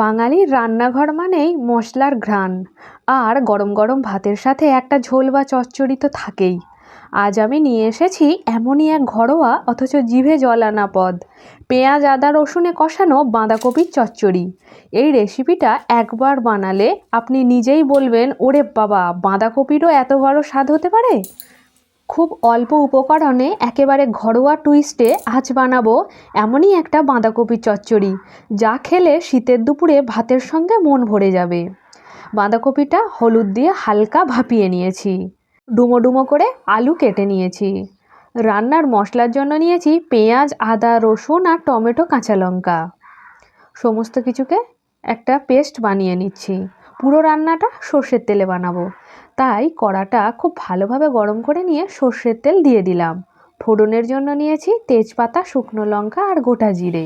বাঙালির রান্নাঘর মানেই মশলার ঘ্রাণ। আর গরম গরম ভাতের সাথে একটা ঝোল বা চচ্চড়ি তো থাকেই। আজ আমি নিয়ে এসেছি এমনই এক ঘরোয়া অথচ জিভে জল আনা পদ। পেঁয়াজ, আদা, রসুনে কষানো বাঁধাকপির চচ্চড়ি। এই রেসিপিটা একবার বানালে আপনি নিজেই বলবেন, ওরে বাবা, বাঁধাকপিরও এত বড় স্বাদ হতে পারে? খুব অল্প উপকরণে একেবারে ঘরোয়া টুইস্টে আজ বানাবো এমনই একটা বাঁধাকপির চচ্চড়ি, যা খেলে শীতের দুপুরে ভাতের সঙ্গে মন ভরে যাবে। বাঁধাকপিটা হলুদ দিয়ে হালকা ভাপিয়ে নিয়েছি। ডুমো ডুমো করে আলু কেটে নিয়েছি। রান্নার মশলার জন্য নিয়েছি পেঁয়াজ, আদা, রসুন আর টমেটো কাঁচা লঙ্কা। সমস্ত কিছুকে একটা পেস্ট বানিয়ে নিচ্ছি। পুরো রান্নাটা সর্ষের তেলে বানাবো। তাই কড়াটা খুব ভালোভাবে গরম করে নিয়ে সর্ষের তেল দিয়ে দিলাম। ফোড়নের জন্য নিয়েছি তেজপাতা, শুকনো লঙ্কা আর গোটা জিরে।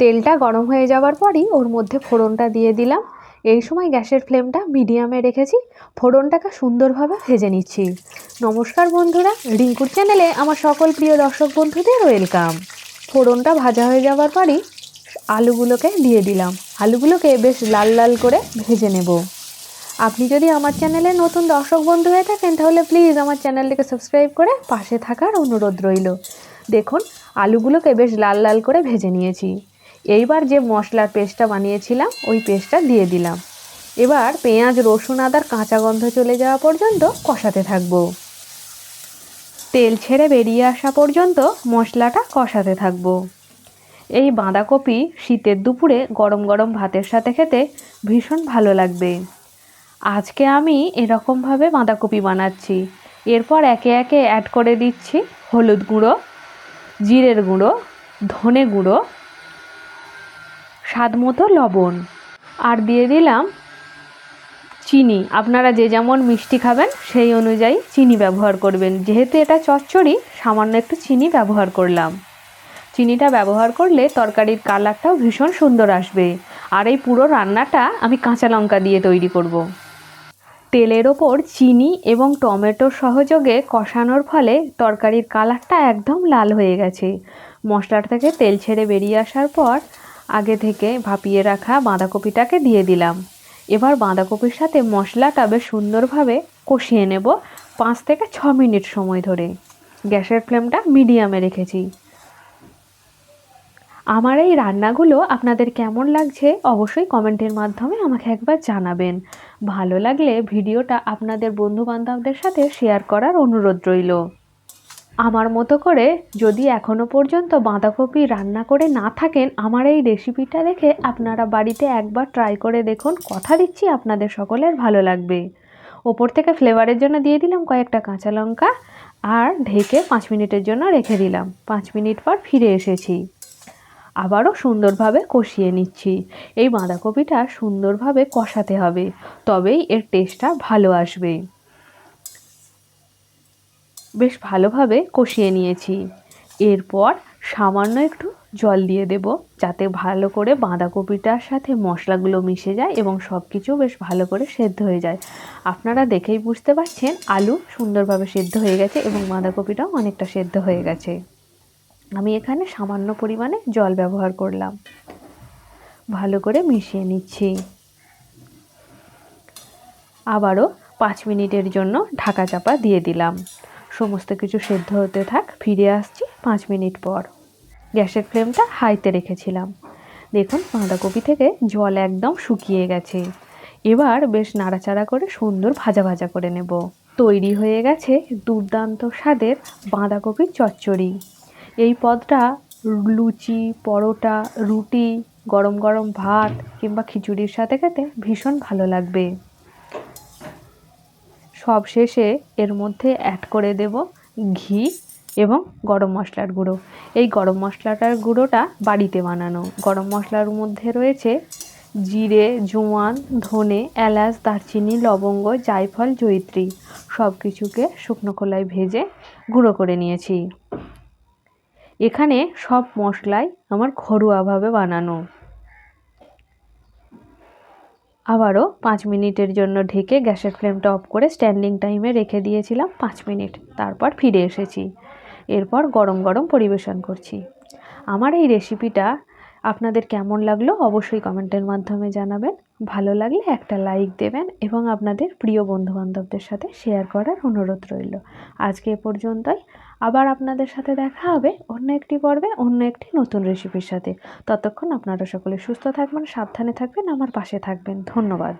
তেলটা গরম হয়ে যাওয়ার পরই ওর মধ্যে ফোড়নটা দিয়ে দিলাম। এই সময় গ্যাসের ফ্লেমটা মিডিয়ামে রেখেছি। ফোড়নটাকে সুন্দরভাবে ভেজে নিচ্ছি। নমস্কার বন্ধুরা, রিঙ্কুর চ্যানেলে আমার সকল প্রিয় দর্শক বন্ধুদের ওয়েলকাম। ফোড়নটা ভাজা হয়ে যাওয়ার পরই আলুগুলোকে দিয়ে দিলাম। আলুগুলোকে বেশ লাল লাল করে ভেজে নেব। আপনি যদি আমার চ্যানেলে নতুন দর্শক বন্ধু হয়ে থাকেন, তাহলে প্লিজ আমার চ্যানেলটিকে সাবস্ক্রাইব করে পাশে থাকার অনুরোধ রইল। দেখুন, আলুগুলোকে বেশ লাল লাল করে ভেজে নিয়েছি। এইবার যে মশলার পেস্টটা বানিয়েছিলাম, ওই পেস্টটা দিয়ে দিলাম। এবার পেঁয়াজ, রসুন, আদার কাঁচা গন্ধ চলে যাওয়া পর্যন্ত কষাতে থাকব। তেল ছেড়ে বেরিয়ে আসা পর্যন্ত মশলাটা কষাতে থাকব। এই বাঁধাকপি শীতের দুপুরে গরম গরম ভাতের সাথে খেতে ভীষণ ভালো লাগবে। আজকে আমি এরকমভাবে বাঁধাকপি বানাচ্ছি। এরপর একে একে অ্যাড করে দিচ্ছি হলুদ গুঁড়ো, জিরের গুঁড়ো, ধনে গুঁড়ো, স্বাদ মতো লবণ। আর দিয়ে দিলাম চিনি। আপনারা যে যেমন মিষ্টি খাবেন, সেই অনুযায়ী চিনি ব্যবহার করবেন। যেহেতু এটা চচ্চড়ি, সামান্য একটু চিনি ব্যবহার করলাম। চিনিটা ব্যবহার করলে তরকারির কালারটাও ভীষণ সুন্দর আসবে। আর এই পুরো রান্নাটা আমি কাঁচা লঙ্কা দিয়ে তৈরি করব। তেলের ওপর চিনি এবং টমেটোর সহযোগে কষানোর ফলে তরকারির কালারটা একদম লাল হয়ে গেছে। মশলার থেকে তেল ছেড়ে বেরিয়ে আসার পর আগে থেকে ভাপিয়ে রাখা বাঁধাকপিটাকে দিয়ে দিলাম। এবার বাঁধাকপির সাথে মশলাটা বেশ সুন্দরভাবে কষিয়ে নেব পাঁচ থেকে ছ মিনিট সময় ধরে। গ্যাসের ফ্লেমটা মিডিয়ামে রেখেছি। আমার এই রান্নাগুলো আপনাদের কেমন লাগছে অবশ্যই কমেন্টের মাধ্যমে আমাকে একবার জানাবেন। ভালো লাগলে ভিডিওটা আপনাদের বন্ধুবান্ধবদের সাথে শেয়ার করার অনুরোধ রইল। আমার মতো করে যদি এখনও পর্যন্ত বাঁধাকপি রান্না করে না থাকেন, আমার এই রেসিপিটা দেখে আপনারা বাড়িতে একবার ট্রাই করে দেখুন, কথা দিচ্ছি আপনাদের সকলের ভালো লাগবে। ওপর থেকে ফ্লেভারের জন্য দিয়ে দিলাম কয়েকটা কাঁচা লঙ্কা আর ঢেকে পাঁচ মিনিটের জন্য রেখে দিলাম। পাঁচ মিনিট পর ফিরে এসেছি। আবারও সুন্দরভাবে কষিয়ে নিচ্ছি। এই বাঁধাকপিটা সুন্দরভাবে কষাতে হবে, তবেই এর টেস্টটা ভালো আসবে। বেশ ভালোভাবে কষিয়ে নিয়েছি। এরপর সামান্য একটু জল দিয়ে দেব, যাতে ভালো করে বাঁধাকপিটার সাথে মশলাগুলো মিশে যায় এবং সব কিছু বেশ ভালো করে সেদ্ধ হয়ে যায়। আপনারা দেখেই বুঝতে পারছেন, আলু সুন্দরভাবে সেদ্ধ হয়ে গেছে এবং বাঁধাকপিটাও অনেকটা সেদ্ধ হয়ে গেছে। আমি এখানে সামান্য পরিমাণে জল ব্যবহার করলাম। ভালো করে মিশিয়ে নিচ্ছি। আবারও পাঁচ মিনিটের জন্য ঢাকা চাপা দিয়ে দিলাম। সমস্ত কিছু সেদ্ধ হতে থাক, ফিরে আসছি পাঁচ মিনিট পর। গ্যাসের ফ্লেমটা হাইতে রেখেছিলাম। দেখুন বাঁধাকপি থেকে জল একদম শুকিয়ে গেছে। এবার বেশ নাড়াচাড়া করে সুন্দর ভাজা ভাজা করে নেব। তৈরি হয়ে গেছে দুর্দান্ত স্বাদের বাঁধাকপির চচ্চড়ি। এই পদটা লুচি, পরোটা, রুটি, গরম গরম ভাত কিংবা খিচুড়ির সাথে খেতে ভীষণ ভালো লাগবে। সব শেষে এর মধ্যে অ্যাড করে দেব ঘি এবং গরম মশলার গুঁড়ো। এই গরম মশলাটার গুঁড়োটা বাড়িতে বানানো। গরম মশলার মধ্যে রয়েছে জিরে, জোয়ান, ধনে, এলাচ, দারচিনি, লবঙ্গ, জায়ফল, জয়িত্রী। সব কিছুকে শুকনো খোলায় ভেজে গুঁড়ো করে নিয়েছি। এখানে সব মশলাই আমার ঘরোয়াভাবে বানানো। আবারও পাঁচ মিনিটের জন্য ঢেকে গ্যাসের ফ্লেমটা অফ করে স্ট্যান্ডিং টাইমে রেখে দিয়েছিলাম পাঁচ মিনিট। তারপর ফিরে এসেছি। এরপর গরম গরম পরিবেশন করছি। আমার এই রেসিপিটা আপনাদের কেমন লাগল অবশ্যই কমেন্টের মাধ্যমে জানাবেন। ভালো লাগলে একটা লাইক দেবেন এবং আপনাদের প্রিয় বন্ধুবান্ধবদের সাথে শেয়ার করার অনুরোধ রইল। আজকে এ পর্যন্তই। আবার আপনাদের সাথে দেখা হবে অন্য একটি পর্বে, অন্য একটি নতুন রেসিপির সাথে। ততক্ষণ আপনারা সকলে সুস্থ থাকবেন, সাবধানে থাকবেন, আমার পাশে থাকবেন। ধন্যবাদ।